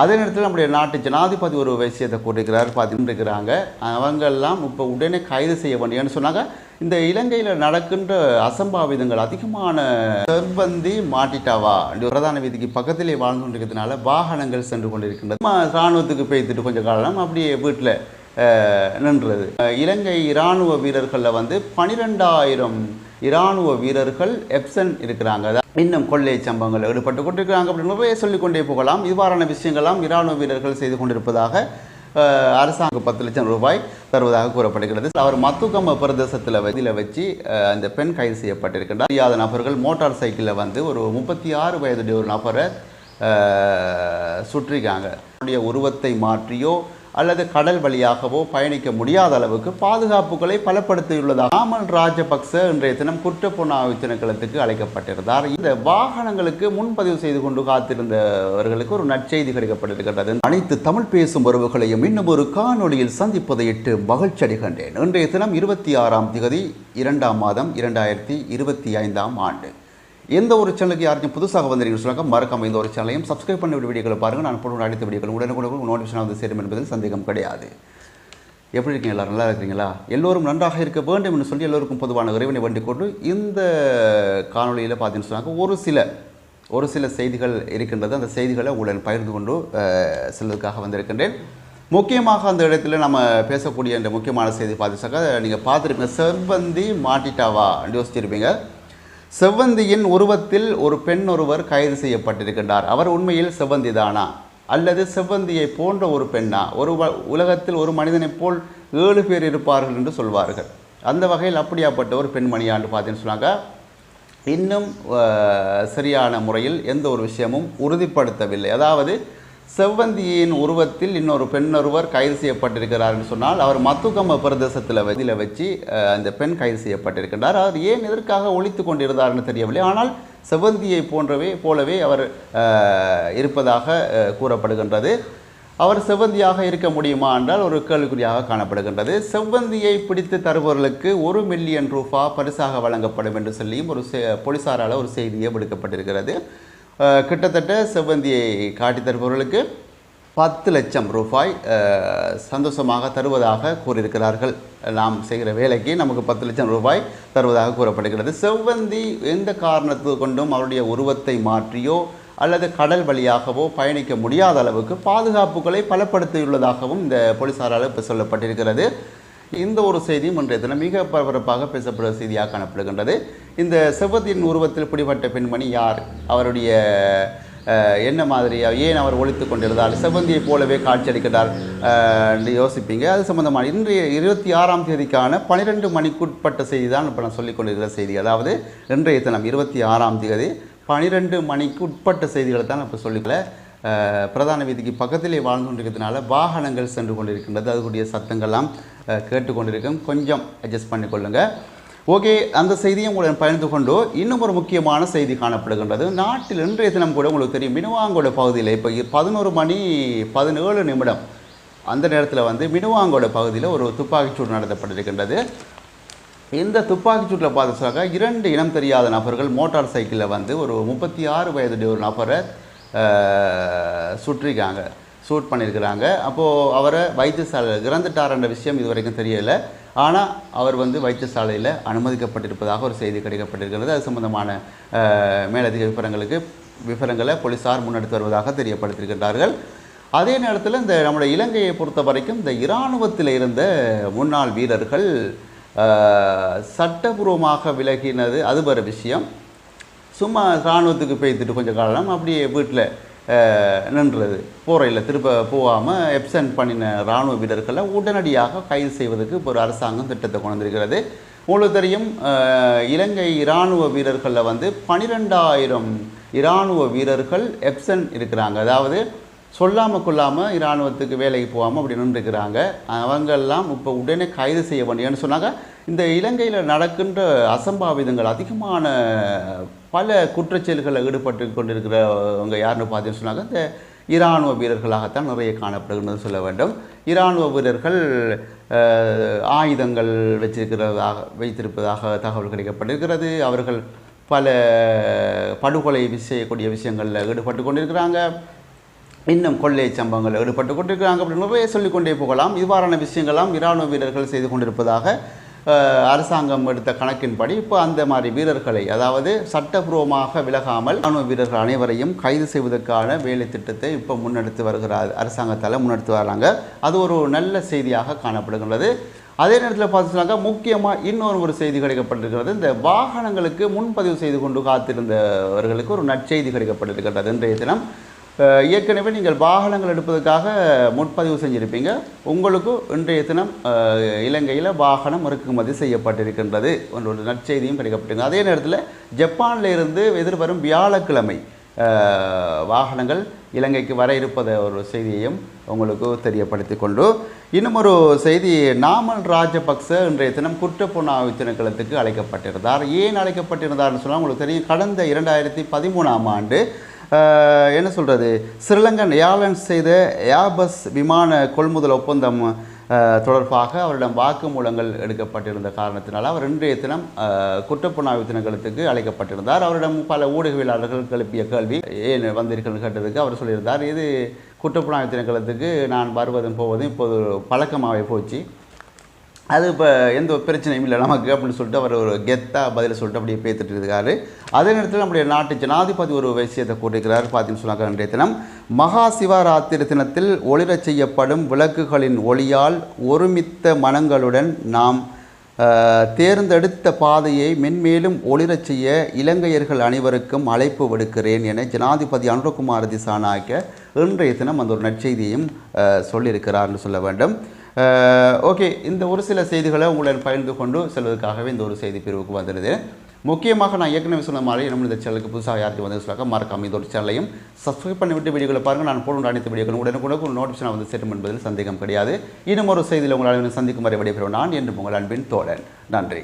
அதே நேரத்தில் நம்முடைய நாட்டு ஜனாதிபதி ஒரு விஷயத்தை கூறுகிறார் பார்த்துட்டு இருக்கிறாங்க அவங்கெல்லாம் இப்போ உடனே கைது செய்ய வேண்டியன்னு சொன்னாங்க இந்த இலங்கையில் நடக்கின்ற அசம்பாவிதங்கள் அதிகமான செர்பந்தி மாட்டிட்டாவா? இந்த பிரதான வீதிக்கு பக்கத்திலே வாழ்ந்து கொண்டிருக்கிறதுனால வாகனங்கள் சென்று கொண்டிருக்கின்றது. இராணுவத்துக்கு பேய்த்துட்டு கொஞ்சம் காலம் அப்படியே வீட்டில் நின்றது. இலங்கை இராணுவ வீரர்களில் வந்து பனிரெண்டாயிரம் இராணுவ வீரர்கள் எப்சன் இருக்கிறாங்க. இன்னும் கொள்ளை சம்பவங்கள் ஈடுபட்டு கொண்டிருக்கிறாங்க அப்படின்னு நிறைய சொல்லிக்கொண்டே போகலாம். இவ்வாறான விஷயங்கள்லாம் இராணுவ வீரர்கள் செய்து கொண்டிருப்பதாக அரசாங்கம் பத்து லட்சம் ரூபாய் தருவதாக கூறப்படுகிறது. அவர் மத்துக்கம்ம பிரதேசத்தில் இதில் வச்சு அந்த பெண் கைது செய்யப்பட்டிருக்கின்றார். தெரியாத நபர்கள் மோட்டார் சைக்கிளில் வந்து ஒரு முப்பத்தி ஆறு வயதுடைய ஒரு நபரை சுற்றிருக்காங்க அவருடைய உருவத்தை மாற்றியோ அல்லது கடல் வழியாகவோ பயணிக்க முடியாத அளவுக்கு பாதுகாப்புகளை பலப்படுத்தியுள்ளதாக ராமன் ராஜபக்ச இன்றைய தினம் குற்றப்புலனாய்வு திணைக்களத்துக்கு அழைக்கப்பட்டிருந்தார். இந்த வாகனங்களுக்கு முன்பதிவு செய்து கொண்டு காத்திருந்தவர்களுக்கு ஒரு நற்செய்தி கிடைக்கப்பட்டிருக்கிறது. அனைத்து தமிழ் பேசும் உறவுகளையும் இன்னும் ஒரு காணொளியில் சந்திப்பதையிட்டு மகிழ்ச்சி அடைகின்றேன் இன்றைய தினம் இருபத்தி ஆறாம் திகதி இரண்டாம் மாதம் இரண்டாயிரத்தி இருபத்தி ஐந்தாம் ஆண்டு. எந்த ஒரு சேனலுக்கு யாருக்கும் புதுசாக வந்திருக்கீங்கன்னு சொல்லுங்க மறக்காம இந்த ஒரு சேனலையும் சப்ஸ்கிரைப் பண்ணி வீடியோக்களை பாருங்கள் நான் போட்டு அடித்த வீடியோக்கள் உடனுக்குடன் நோட்டிஃபிகேஷன் வந்து சேரும் என்பதில் சந்தேகம் கிடையாது. எப்படி இருக்கீங்க எல்லாரும்? நல்லா இருக்கிறீங்களா? எல்லோரும் நன்றாக இருக்க வேண்டும் என்று சொல்லி எல்லோருக்கும் பொதுவான இறைவனை வேண்டிக் கொண்டு இந்த காணொளியில் பார்த்தீங்கன்னு சொன்னாங்க ஒரு சில ஒரு சில செய்திகள் இருக்கின்றது. அந்த செய்திகளை உடன் பகிர்ந்து கொண்டு செல்வதற்காக வந்திருக்கின்றேன். முக்கியமாக அந்த இடத்துல நம்ம பேசக்கூடிய இந்த முக்கியமான செய்தி பார்த்துச்சாக்கா நீங்கள் பார்த்துருப்பீங்க செவ்வந்தி மாட்டிட்டாவா? யோசிச்சிருப்பீங்க. செவ்வந்தியின் உருவத்தில் ஒரு பெண் ஒருவர் கைது செய்யப்பட்டிருக்கின்றார். அவர் உண்மையில் செவ்வந்தி தானா அல்லது செவ்வந்தியை போன்ற ஒரு பெண்ணா? ஒரு உலகத்தில் ஒரு மனிதனைப் போல் ஏழு பேர் இருப்பார்கள் என்று சொல்வார்கள். அந்த வகையில் அப்படியாப்பட்ட ஒரு பெண்மணியாண்டு பார்த்தீங்கன்னு சொன்னாங்க இன்னும் சரியான முறையில் எந்த ஒரு விஷயமும் உறுதிப்படுத்தவில்லை. அதாவது செவ்வந்தியின் உருவத்தில் இன்னொரு பெண்ணொருவர் கைது செய்யப்பட்டிருக்கிறார் என்று சொன்னால் அவர் மத்துகம்ம பிரதேசத்தில் இதில் வச்சு அந்த பெண் கைது செய்யப்பட்டிருக்கின்றார். அவர் ஏன் எதற்காக ஒழித்து கொண்டிருந்தார்னு தெரியவில்லை. ஆனால் செவ்வந்தியை போன்றவே போலவே அவர் இருப்பதாக கூறப்படுகின்றது. அவர் செவ்வந்தியாக இருக்க முடியுமா என்றால் ஒரு கேள்விக்குறியாக காணப்படுகின்றது. செவ்வந்தியை பிடித்து தருபவர்களுக்கு ஒரு மில்லியன் ரூபா பரிசாக வழங்கப்படும் என்று சொல்லியும் ஒரு செ- போலீசாரால் ஒரு செய்தியே விடுக்கப்பட்டிருக்கிறது. கிட்டத்தட்ட செவ்வந்தியை காட்டி தருபவர்களுக்கு பத்து லட்சம் ரூபாய் சந்தோஷமாக தருவதாக கூறியிருக்கிறார்கள். நாம் செய்கிற வேலைக்கு நமக்கு பத்து லட்சம் ரூபாய் தருவதாக கூறப்படுகிறது. செவ்வந்தி எந்த காரணத்து கொண்டும் அவருடைய உருவத்தை மாற்றியோ அல்லது கடல் வழியாகவோ பயணிக்க முடியாத அளவுக்கு பாதுகாப்புகளை பலப்படுத்தியுள்ளதாகவும் இந்த போலீஸாரால் இப்போ சொல்லப்பட்டிருக்கிறது. இந்த ஒரு செய்தியும் இன்றைய தினம் மிக பரபரப்பாக பேசப்படுகிற செய்தியாக காணப்படுகின்றது. இந்த செவ்வத்தின் உருவத்தில் பிடிபட்ட பெண்மணி யார்? அவருடைய என்ன மாதிரியாக ஏன் அவர் ஒழித்து கொண்டிருந்தார்? செவ்வந்தியைப் போலவே காட்சியளிக்கிறார் என்று யோசிப்பீங்க. அது சம்பந்தமான இன்றைய இருபத்தி ஆறாம் தேதிக்கான பன்னிரெண்டு மணிக்குட்பட்ட செய்தி தான் இப்போ நான் சொல்லிக் கொண்டிருக்கிற செய்தி. அதாவது இன்றைய தினம் இருபத்தி ஆறாம் தேதி பன்னிரெண்டு மணிக்கு உட்பட்ட செய்திகளை தான் நான் இப்போ சொல்லிக்கல. பிரதான வீதிக்கு பக்கத்திலே வாழ்ந்து கொண்டிருக்கிறதுனால வாகனங்கள் சென்று கொண்டிருக்கின்றது. அதுக்குரிய சத்தங்கள்லாம் கேட்டுக்கொண்டிருக்கும். கொஞ்சம் அட்ஜஸ்ட் பண்ணிக்கொள்ளுங்க ஓகே அந்த செய்தியை உங்களுடன் பகிர்ந்து கொண்டு இன்னும் ஒரு முக்கியமான செய்தி காணப்படுகின்றது. நாட்டில் இன்றைய தினம் கூட உங்களுக்கு தெரியும் மினுவாங்கோட பகுதியில் இப்போ பதினோரு மணி பதினேழு நிமிடம் அந்த நேரத்தில் வந்து மினுவாங்கோட பகுதியில் ஒரு துப்பாக்கிச்சூடு நடத்தப்பட்டிருக்கின்றது. இந்த துப்பாக்கிச்சூட்டில் சூட்டில் இரண்டு இனம் தெரியாத நபர்கள் மோட்டார் சைக்கிளில் வந்து ஒரு முப்பத்தி ஆறு வயதுடைய ஒரு நபரை சுற்றிருக்காங்க ஷூட் பண்ணியிருக்கிறாங்க அப்போது அவரை வைத்தியசாலையில் இறந்துட்டார்ன்ற விஷயம் இது வரைக்கும் தெரியலை. ஆனால் அவர் வந்து வைத்தியசாலையில் அனுமதிக்கப்பட்டிருப்பதாக ஒரு செய்தி கிடைக்கப்பட்டிருக்கிறது. அது சம்பந்தமான மேலதிக விவரங்களுக்கு விவரங்களை போலீஸார் முன்னெடுத்து வருவதாக தெரியப்படுத்தியிருக்கின்றார்கள். அதே நேரத்தில் இந்த நம்முடைய இலங்கையை பொறுத்த வரைக்கும் இந்த இராணுவத்தில் இருந்த முன்னாள் வீரர்கள் சட்டபூர்வமாக விலகினது அது ஒரு விஷயம். சும்மா இராணுவத்துக்கு பெய்த்துட்டு கொஞ்சம் காலம் அப்படியே வீட்டில் நின்றது. போறையில் திரும்ப போகாமல் எப்சென்ட் பண்ணின இராணுவ வீரர்களை உடனடியாக கைது செய்வதற்கு இப்போ ஒரு அரசாங்கம் திட்டத்தை கொண்டிருக்கிறது உங்களுக்கு தெரியும் இலங்கை இராணுவ வீரர்களில் வந்து பனிரெண்டாயிரம் இராணுவ வீரர்கள் எப்சென்ட் இருக்கிறாங்க. அதாவது சொல்லாமல் கொள்ளாமல் இராணுவத்துக்கு வேலைக்கு போகாமல் அப்படி நின்றுக்கிறாங்க அவங்கெல்லாம் இப்போ உடனே கைது செய்ய வேண்டியன்னு சொன்னாங்க. இந்த இலங்கையில் நடக்கின்ற அசம்பாவிதங்கள் அதிகமான பல குற்றச்செயல்களில் ஈடுபட்டு கொண்டிருக்கிறவங்க யாருன்னு பார்த்தீங்கன்னு சொன்னாங்க இந்த இராணுவ வீரர்களாகத்தான் நிறைய காணப்படுகிறது சொல்ல வேண்டும். இராணுவ வீரர்கள் ஆயுதங்கள் வச்சிருக்கிறதாக வைத்திருப்பதாக தகவல் கிடைக்கப்பட்டிருக்கிறது. அவர்கள் பல படுகொலை செய்யக்கூடிய விஷயங்களில் ஈடுபட்டு கொண்டிருக்கிறாங்க. இன்னும் கொள்ளை சம்பவங்களில் ஈடுபட்டு கொண்டிருக்கிறாங்க அப்படி நிறைய சொல்லிக்கொண்டே போகலாம். இவ்வாறான விஷயங்கள்லாம் இராணுவ வீரர்கள் செய்து கொண்டிருப்பதாக அரசாங்கம் எடுத்த கணக்கின்படி இப்போ அந்த மாதிரி வீரர்களை அதாவது சட்டபூர்வமாக விலகாமல் ராணுவ வீரர்கள் அனைவரையும் கைது செய்வதற்கான வேலை திட்டத்தை இப்போ முன்னெடுத்து வருகிறார் அரசாங்கத்தால் முன்னெடுத்து வராங்க. அது ஒரு நல்ல செய்தியாக காணப்படுகின்றது. அதே நேரத்தில் பார்த்தீங்கன்னாக்கா முக்கியமாக இன்னொரு ஒரு செய்தி கிடைக்கப்பட்டிருக்கிறது. இந்த வாகனங்களுக்கு முன்பதிவு செய்து கொண்டு காத்திருந்தவர்களுக்கு ஒரு நற்செய்தி கிடைக்கப்பட்டிருக்கிறது இன்றைய தினம். ஏற்கனவே நீங்கள் வாகனங்கள் எடுப்பதற்காக முன்பதிவு செஞ்சுருப்பீங்க. உங்களுக்கு இன்றைய தினம் இலங்கையில் வாகனம் இறக்குமதி செய்யப்பட்டிருக்கின்றது. என்ற ஒரு நற்செய்தியும் கிடைக்கப்பட்டிருக்கு. அதே நேரத்தில் ஜப்பானில் இருந்து எதிர்வரும் வியாழக்கிழமை வாகனங்கள் இலங்கைக்கு வர இருப்பத ஒரு செய்தியையும் உங்களுக்கு தெரியப்படுத்தி கொண்டு. இன்னும் ஒரு செய்தி நாமல் ராஜபக்ச இன்றைய தினம் குற்றப்புலனாய்வு திணைக்களத்துக்கு அழைக்கப்பட்டிருந்தார். ஏன் அழைக்கப்பட்டிருந்தார்னு சொன்னால் உங்களுக்கு தெரியும் கடந்த இரண்டாயிரத்தி பதிமூணாம் ஆண்டு என்ன சொல்கிறது ஸ்ரீலங்கன் ஏர்லைன்ஸ் செய்த ஏர்பஸ் விமான கொள்முதல் ஒப்பந்தம் தொடர்பாக அவரிடம் வாக்குமூலங்கள் எடுக்கப்பட்டிருந்த காரணத்தினால் அவர் இன்றைய தினம் குற்றப்புணாய்வு தினங்களுக்கு அழைக்கப்பட்டிருந்தார். அவரிடம் பல ஊடகவியலாளர்கள் எழுப்பிய கேள்வி ஏன் வந்தீர்கள்? கேட்டதுக்கு அவர் சொல்லியிருந்தார். இது குற்றப்புணாய்வு தினங்களுக்கு நான் வருவதும் போவதும் இப்போது பழக்கமாகவே போச்சு. அது இப்போ எந்த பிரச்சனையும் இல்லை நமக்கு அப்படின்னு சொல்லிட்டு அவர் ஒரு கெத்தாக பதில் சொல்லிட்டு அப்படியே பேத்துட்டு இருக்காரு. அதே நேரத்தில் நம்முடைய நாட்டு ஜனாதிபதி ஒரு விஷயத்தை கூட்டிருக்கிறார் பார்த்தீங்கன்னு சொன்னாங்க இன்றைய தினம் மகா சிவராத்திரி தினத்தில் ஒளிரச் செய்யப்படும் விளக்குகளின் ஒளியால் ஒருமித்த மனங்களுடன் நாம் தேர்ந்தெடுத்த பாதையை மென்மேலும் ஒளிரச் செய்ய இலங்கையர்கள் அனைவருக்கும் அழைப்பு விடுக்கிறேன் என ஜனாதிபதி அனுரகுமார் திசாநாயக்க இன்றைய தினம் அந்த ஒரு நற்செய்தியையும் சொல்லியிருக்கிறார்னு சொல்ல வேண்டும். ஓகே இந்த ஒரு சில செய்திகளை உங்களுடன் பகிர்ந்து கொண்டு செல்வதற்காகவே இந்த ஒரு செய்தி பிரிவுக்கு வந்திருது. முக்கியமாக நான் ஏற்கனவே சொன்ன மாதிரி நம்ம இந்த சேனலுக்கு புதுசாக யாருக்கு வந்து சொல்லாக்க மறக்காம இந்த ஒரு சேனலையும் சப்ஸ்கிரைப் பண்ணிவிட்டு வீடியோக்களை பாருங்கள் நான் போடுற அனைத்து வீடியோக்களும் உடனுக்குடன் ஒரு நோட்டிஃபிகேஷன் வந்து செட்டும் என்பதில் சந்தேகம் கிடையாது. இன்னும் ஒரு செய்தியில் உங்களால் சந்திக்கும் வரை விடைபெறும் நான் என்று உங்கள் அன்பின் தோழன். நன்றி.